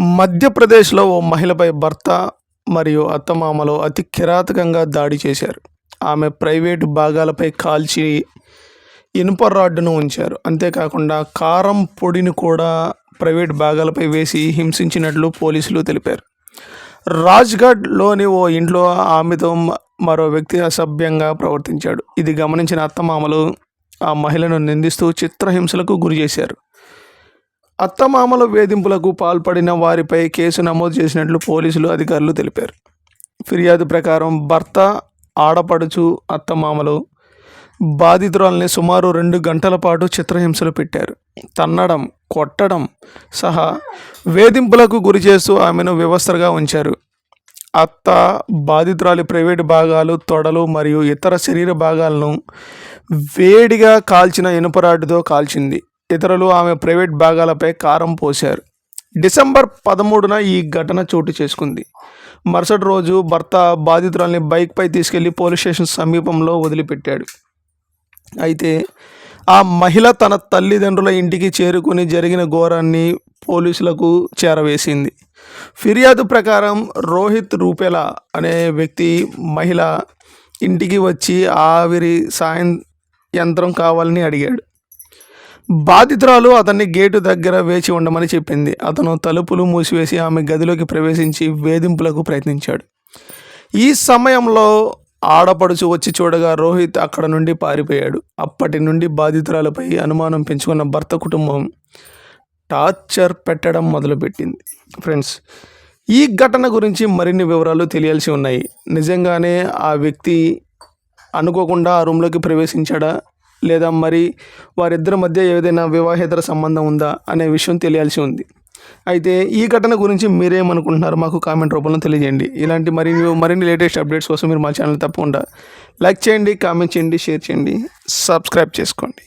మధ్యప్రదేశ్లో ఓ మహిళపై భర్త మరియు అత్తమామలు అతి కిరాతకంగా దాడి చేశారు. ఆమె ప్రైవేటు భాగాలపై కాల్చి ఇనుప రాడ్డును ఉంచారు. అంతేకాకుండా కారం పొడిని కూడా ప్రైవేట్ భాగాలపై వేసి హింసించినట్లు పోలీసులు తెలిపారు. రాజ్గఢ్లోని ఓ ఇంట్లో ఆమెతో మరో వ్యక్తి అసభ్యంగా ప్రవర్తించాడు. ఇది గమనించిన అత్తమామలు ఆ మహిళను నిందిస్తూ చిత్రహింసలకు గురి చేశారు. అత్తమామల వేధింపులకు పాల్పడిన వారిపై కేసు నమోదు చేసినట్లు పోలీసులు అధికారులు తెలిపారు. ఫిర్యాదు ప్రకారం భర్త ఆడపడుచు అత్తమామలు బాధితురాల్ని సుమారు రెండు గంటల పాటు చిత్రహింసలు పెట్టారు. తన్నడం కొట్టడం సహా వేధింపులకు గురి చేస్తూ ఆమెను వివస్త్రగా ఉంచారు. అత్త బాధితురాలి ప్రైవేటు భాగాలు తొడలు మరియు ఇతర శరీర భాగాలను వేడిగా కాల్చిన ఇనుపరాడుతో కాల్చింది. ఇతరులు ఆమె ప్రైవేట్ భాగాలపై కారం పోశారు. డిసెంబర్ పదమూడున ఈ ఘటన చోటు చేసుకుంది. మరుసటి రోజు భర్త బాధితురాల్ని బైక్పై తీసుకెళ్ళి పోలీస్ స్టేషన్ సమీపంలో వదిలిపెట్టాడు. అయితే ఆ మహిళ తన తల్లిదండ్రుల ఇంటికి చేరుకుని జరిగిన ఘోరాన్ని పోలీసులకు చేరవేసింది. ఫిర్యాదు ప్రకారం రోహిత్ రూపెల అనే వ్యక్తి మహిళ ఇంటికి వచ్చి ఆవిరి సాయం యంత్రం కావాలని అడిగాడు. బాధితురాలు అతన్ని గేటు దగ్గర వేచి ఉండమని చెప్పింది. అతను తలుపులు మూసివేసి ఆమె గదిలోకి ప్రవేశించి వేధింపులకు ప్రయత్నించాడు. ఈ సమయంలో ఆడపడుచు వచ్చి చూడగా రోహిత్ అక్కడ నుండి పారిపోయాడు. అప్పటి నుండి బాధితురాలపై అనుమానం పెంచుకున్న భర్త కుటుంబం టార్చర్ పెట్టడం మొదలుపెట్టింది. ఫ్రెండ్స్ ఈ ఘటన గురించి మరిన్ని వివరాలు తెలియాల్సి ఉన్నాయి. నిజంగానే ఆ వ్యక్తి అనుకోకుండా ఆ రూమ్లోకి ప్రవేశించాడా? లేదా మరి వారిద్దరి మధ్య ఏదైనా వివాహేతర సంబంధం ఉందా అనే విషయం తెలియాల్సి ఉంది. అయితే ఈ ఘటన గురించి మీరేమనుకుంటున్నారు మాకు కామెంట్ రూపంలో తెలియజేయండి. ఇలాంటి మరిన్ని మరిన్ని లేటెస్ట్ అప్డేట్స్ కోసం మీరు మా ఛానల్ తప్పకుండా లైక్ చేయండి కామెంట్ చేయండి షేర్ చేయండి సబ్స్క్రైబ్ చేసుకోండి.